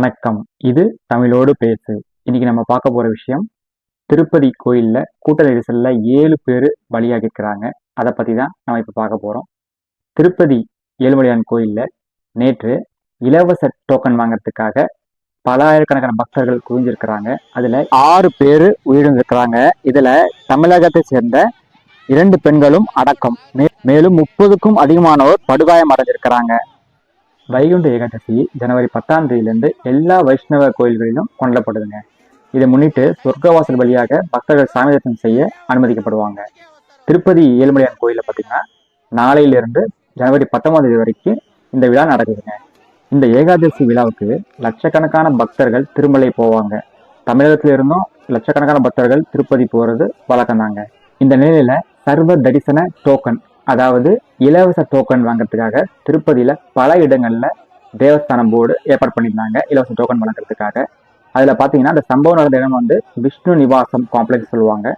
வணக்கம். இது தமிழோடு பேசு. இன்னைக்கு நம்ம பார்க்க போற விஷயம் திருப்பதி கோயில்ல கூட்ட நெரிசல்ல ஏழு பேர் பலியாகிருக்கிறாங்க. அதை பத்தி தான் நம்ம இப்ப பார்க்க போறோம். திருப்பதி ஏழுமலையான் கோயில்ல நேற்று இலவச டோக்கன் வாங்குறதுக்காக பல ஆயிரக்கணக்கான பக்தர்கள் குவிஞ்சிருக்கிறாங்க. அதுல ஆறு பேர் உயிரிழந்திருக்கிறாங்க. இதுல தமிழகத்தை சேர்ந்த இரண்டு பெண்களும் அடக்கம். மே- மேலும் முப்பதுக்கும் அதிகமானோர் படுகாயம் அடைஞ்சிருக்கிறாங்க வைகுண்ட ஏகாதசி ஜனவரி பத்தாம் தேதியிலிருந்து எல்லா வைஷ்ணவ கோயில்களிலும் கொண்டாடப்படுதுங்க. இதை முன்னிட்டு சொர்க்கவாசல் வழியாக பக்தர்கள் சாமி தரிசனம் செய்ய அனுமதிக்கப்படுவாங்க. திருப்பதி ஏழுமலையான் கோயிலில் பார்த்தீங்கன்னா நாளையிலிருந்து ஜனவரி பத்தொன்பதாம் தேதி வரைக்கும் இந்த விழா நடக்குதுங்க. இந்த ஏகாதசி விழாவுக்கு லட்சக்கணக்கான பக்தர்கள் திருமலை போவாங்க. தமிழகத்துல இருந்தும் லட்சக்கணக்கான பக்தர்கள் திருப்பதி போகிறது வழக்கம் தாங்க இந்த நிலையில சர்வ தரிசன டோக்கன் அதாவது இலவச டோக்கன் வாங்குறதுக்காக திருப்பதியில பல இடங்கள்ல தேவஸ்தானம் போர்டு ஏற்பாடு பண்ணியிருந்தாங்க இலவச டோக்கன் வழங்குறதுக்காக. அதுல பாத்தீங்கன்னா அந்த சம்பவம் நடந்த இடம் வந்து விஷ்ணு நிவாசம் காம்ப்ளெக்ஸ் சொல்லுவாங்க.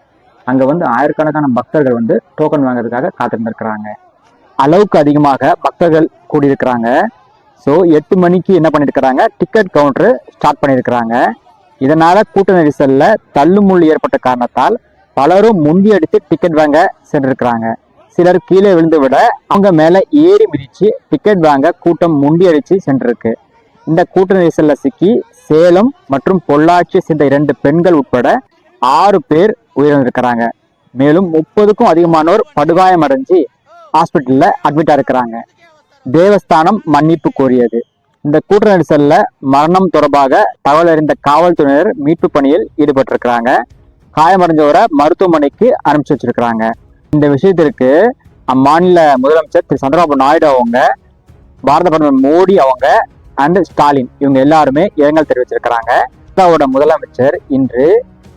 அங்க வந்து ஆயிரக்கணக்கான பக்தர்கள் வந்து டோக்கன் வாங்குறதுக்காக காத்திருந்திருக்கிறாங்க. அளவுக்கு அதிகமாக பக்தர்கள் கூடியிருக்கிறாங்க. ஸோ எட்டு மணிக்கு என்ன பண்ணியிருக்கிறாங்க? டிக்கெட் கவுண்டரு ஸ்டார்ட் பண்ணியிருக்கிறாங்க. இதனால கூட்ட நெரிசல்ல தள்ளுமுள்ளு ஏற்பட்ட காரணத்தால் பலரும் முந்தி அடித்து டிக்கெட் வாங்க சென்றிருக்கிறாங்க. சிலர் கீழே விழுந்து விட அவங்க மேல ஏறி மிதிச்சு டிக்கெட் வாங்க கூட்டம் முண்டியடிச்சு சென்றிருக்கு. இந்த கூட்ட நெரிசல்ல சிக்கி சேலம் மற்றும் பொள்ளாச்சி சேர்ந்த இரண்டு பெண்கள் உட்பட ஆறு பேர் உயிரிழந்திருக்கிறாங்க. மேலும் முப்பதுக்கும் அதிகமானோர் படுகாயம் அடைஞ்சு ஹாஸ்பிட்டல்ல அட்மிட்டா இருக்கிறாங்க. தேவஸ்தானம் மன்னிப்பு கோரியது. இந்த கூட்ட நெரிசல்ல மரணம் தொடர்பாக தகவல் அறிந்த காவல்துறையினர் மீட்பு பணியில் ஈடுபட்டிருக்கிறாங்க. காயமடைஞ்சவரை மருத்துவமனைக்கு அனுப்பிச்சு வச்சிருக்கிறாங்க. இந்த விஷயத்திற்கு அம்மாநில முதலமைச்சர் திரு. சந்திரபாபு நாயுடு அவங்க பாரத பிரதமர் மோடி அவங்க அண்ட் ஸ்டாலின் இவங்க எல்லாருமே இரங்கல் தெரிவிச்சிருக்கிறாங்க. இந்தியாவோட முதலமைச்சர் இன்று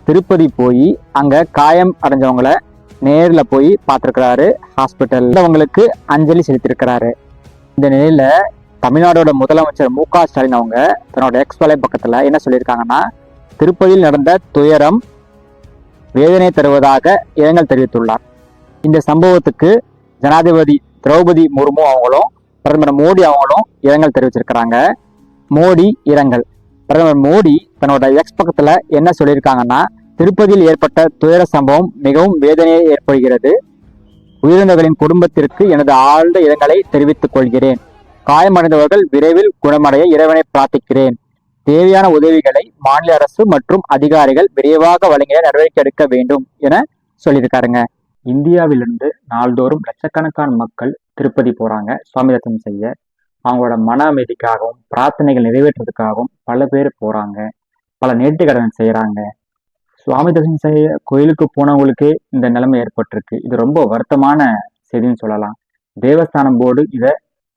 திருப்பதி போய் அங்க காயம் அடைஞ்சவங்களை நேரில் போய் பார்த்துருக்கிறாரு. ஹாஸ்பிட்டலில் அவங்களுக்கு அஞ்சலி செலுத்தியிருக்கிறாரு இந்த நிலையில தமிழ்நாடோட முதலமைச்சர் மு க ஸ்டாலின் அவங்க தன்னோட எக்ஸ் வலை பக்கத்துல என்ன சொல்லியிருக்காங்கன்னா திருப்பதியில் நடந்த துயரம் வேதனை தருவதாக இரங்கல் தெரிவித்துள்ளார். இந்த சம்பவத்துக்கு ஜனாதிபதி திரௌபதி முர்மு அவங்களும் பிரதமர் மோடி அவங்களும் இரங்கல் தெரிவிச்சிருக்கிறாங்க. மோடி இரங்கல். பிரதமர் மோடி தன்னோட எக்ஸ் பக்கத்துல என்ன சொல்லியிருக்காங்கன்னா திருப்பதியில் ஏற்பட்ட துயர சம்பவம் மிகவும் வேதனையை ஏற்படுகிறது. உயிரிழந்தவர்களின் குடும்பத்திற்கு எனது ஆழ்ந்த இரங்கலை தெரிவித்துக் கொள்கிறேன். காயமடைந்தவர்கள் விரைவில் குணமடைய இறைவனை பிரார்த்திக்கிறேன். தேவையான உதவிகளை மாநில அரசு மற்றும் அதிகாரிகள் விரைவாக வழங்கிய நடவடிக்கை எடுக்க வேண்டும் என சொல்லியிருக்காருங்க. இந்தியாவிலிருந்து நாள்தோறும் லட்சக்கணக்கான மக்கள் திருப்பதி போறாங்க சுவாமி தரிசனம் செய்ய. அவங்களோட மன அமைதிக்காகவும் பிரார்த்தனைகள் நிறைவேற்றுறதுக்காகவும் பல பேர் போறாங்க. பல நேர்த்தி கடன் செய்கிறாங்க சுவாமி தரிசனம் செய்ய கோயிலுக்கு போனவங்களுக்கே இந்த நிலைமை ஏற்பட்டிருக்கு. இது ரொம்ப வருத்தமான செய்தின்னு சொல்லலாம். தேவஸ்தானம் போர்டு இதை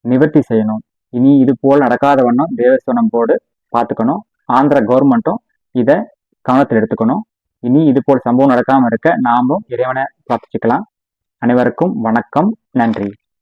நிவர்த்தி செய்யணும். இனி இது போல் நடக்காத வண்ணம் தேவஸ்தானம் போர்டு பார்த்துக்கணும். ஆந்திர கவர்மெண்ட்டும் இதை கவனத்தில் எடுத்துக்கணும். இனி இது போல் சம்பவம் நடக்காமல் இருக்க நாமும் இறைவனை பிரார்த்திச்சுக்கலாம் அனைவருக்கும் வணக்கம். நன்றி.